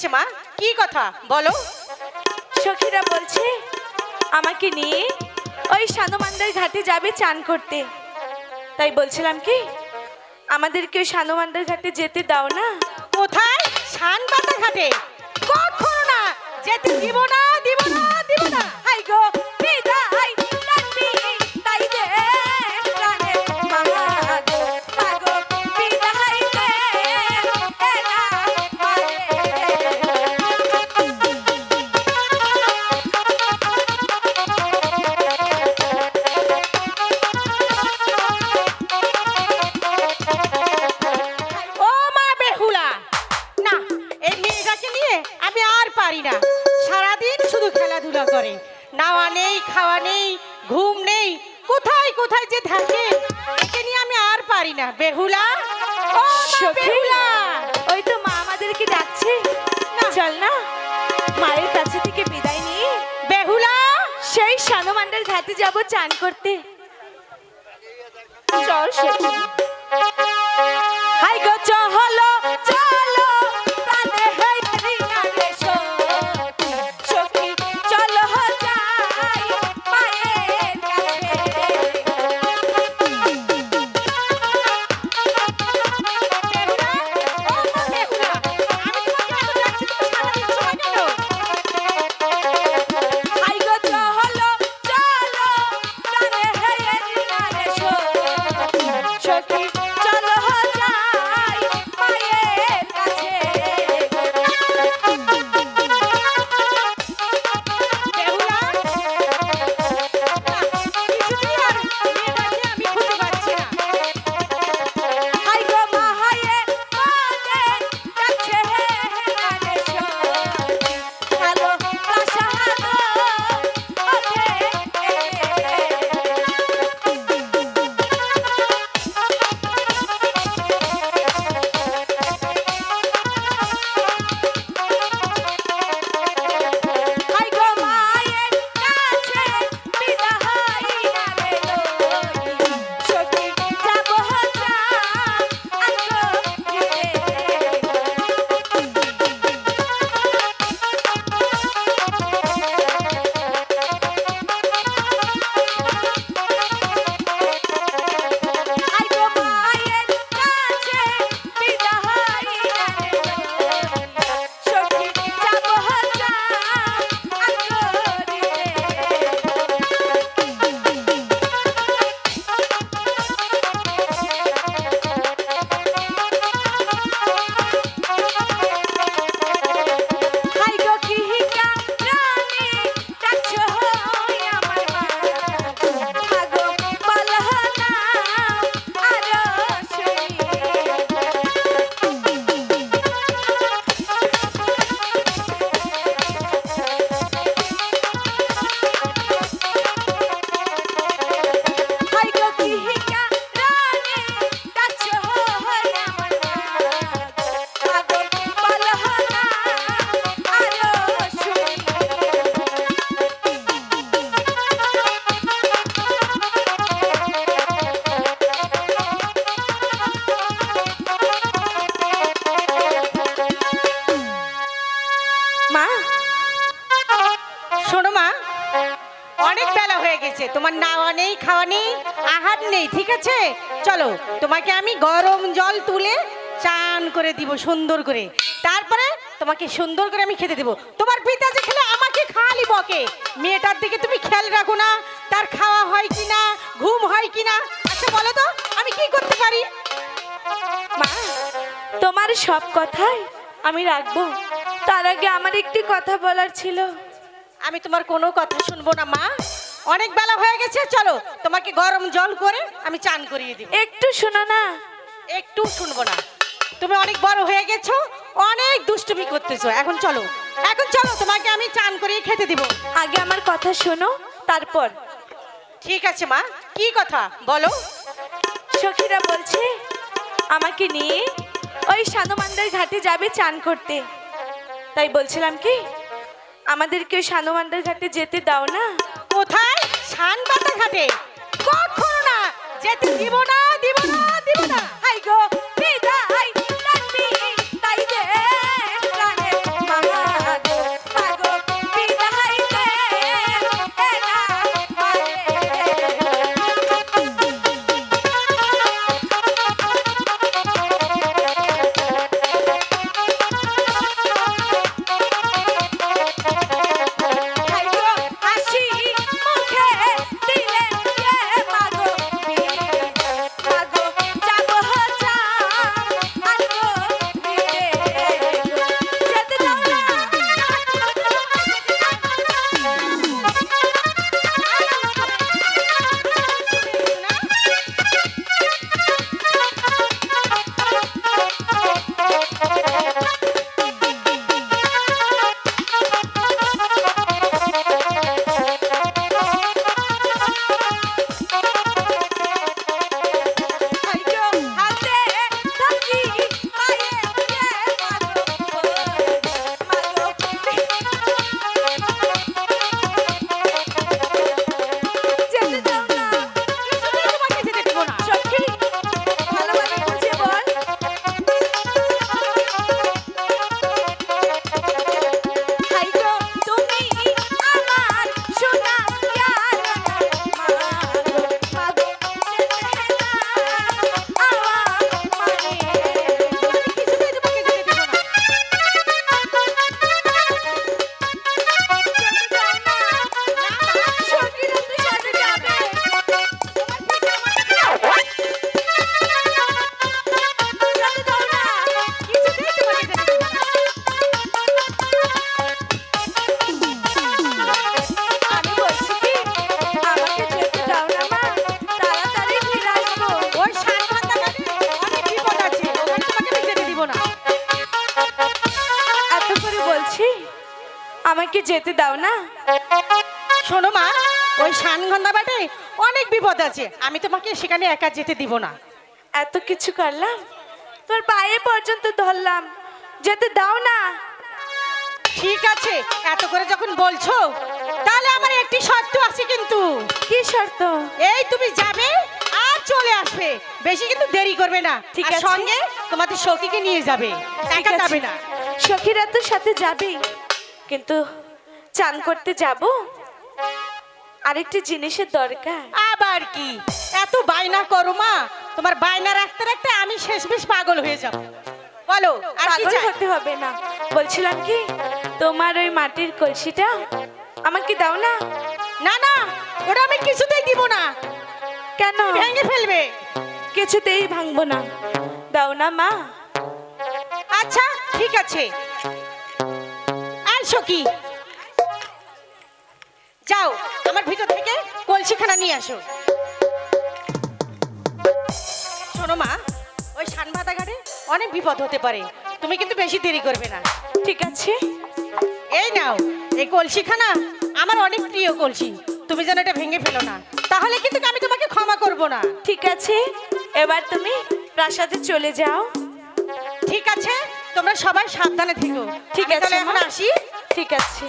আছে মা? কি কথা? বলো। সখীরা বলছে আমাকে নিয়ে ওই সানুমান্দার ঘাটে যাবে চান করতে। তাই বলছিলাম কি আমাদেরকে ওই সানুমান্দার ঘাটে যেতে দাও না? কোথায়? শান পাতা ঘাটে? কখনো না। যেতে দিব না করে। নাওয়া নেই খাওয়া নেই ঘুম নেই। কোথায় কোথায় যে থাকে একে নিয়ে আমি আর পারি না। বেহুলা? ও বেহুলা! ওই তো মা আমাদেরকে ডাকছে। না। চল না মায়ের কাছে থেকে বিদায় নিয়ে বেহুলা! সেই সানুমান্ডার ঘাটে যাব চান করতে। চল সখী। সখী মা, শোনো মা, অনেক বেলা হয়ে গেছে, তোমার নাওয়া নেই, খাওয়া নেই, আহার নেই, ঠিক আছে? চলো, তোমাকে আমি গরম জল তুলে চান করে দিব, সুন্দর করে। তারপরে তোমাকে সুন্দর করে আমি খেতে দেবো। তোমার পিতা যে খেলে আমাকে খালি বকে। মেয়েটার দিকে তুমি খেয়াল রাখো না, তার খাওয়া হয় কি না ঘুম হয় কি না আচ্ছা বলো তো, আমি কি করতে পারি? মা, তোমার সব কথাই আমি রাখব। তার আগে আমার একটি কথা বলার ছিল। আমি তোমার কোনো কথা শুনব না মা। অনেক বেলা হয়ে গেছে চলো তোমাকে গরম জল করে আমি চান করিয়ে দিব। একটু শোনো না। একটু শুনব না। তুমি অনেক বড় হয়ে গেছো অনেক দুষ্টুমি করতেছো। এখন চলো এখন চলো তোমাকে আমি চান করিয়ে খেতে দিব। আগে আমার কথা শোনো তারপর। ঠিক আছে মা। কি কথা? বলো। সখীরা বলছে আমাকে নিয়ে ওই সানুমান্দার ঘাটে যাবে চান করতে। তাই বলছিলাম কি আমাদেরকে ওই ঘাটে যেতে দাও না। কোথায়? পাতা ঘাটে আমাকে যেতে দাও না। শোনো মা ওই সানগন্ধা বাটে অনেক বিপদ আছে। আমি তোমাকে সেখানে একা যেতে দিব না। এত কিছু করলাম? তোর পায়ে পর্যন্ত ধরলাম। যেতে দাও না। ঠিক আছে এত করে যখন বলছো তাহলে আমার একটি শর্ত আছে কিন্তু। কি শর্ত? এই তুমি যাবে আর চলে আসবে। বেশি কিন্তু দেরি করবে না। ঠিক আছে। সঙ্গে তোমাদের সখীকে নিয়ে যাবে। একা যাবে না। সখীরা তো সাথে যাবেই। কিন্তু চান করতে যাব? আরেকটি জিনিসের দরকার। আবার কি? এত বায়না করো মা। তোমার বায়না রাখতে রাখতে আমি শেষ বেশ পাগল হয়ে যাব। বলো আর কি পাগল? হতে হবে না। বলছিলাম কি তোমার ওই মাটির কলসিটা আমাকে দাও না? না না ওটা আমি কিছুতেই দিব না। কেন? ভেঙে ফেলবে। কিছুতেই ভাঙবো না। দাও না মা। আচ্ছা ঠিক আছে। আর সখী যাও আমার ভিতর থেকে কলসিখানা নিয়ে আসো। শোনো মা ওই সানবাতা ঘাটে অনেক বিপদ হতে পারে। তুমি কিন্তু বেশি দেরি করবে না। ঠিক আছে? এই নাও এই কলসিখানা আমার অনেক প্রিয় কলসি। তুমি যেন এটা ভেঙে ফেলো না। তাহলে কিন্তু আমি তোমাকে ক্ষমা করব না। ঠিক আছে এবার তুমি প্রাসাদে চলে যাও। ঠিক আছে তোমরা সবাই সাবধানে থেকো। ঠিক আছে এখন আসি। ঠিক আছে।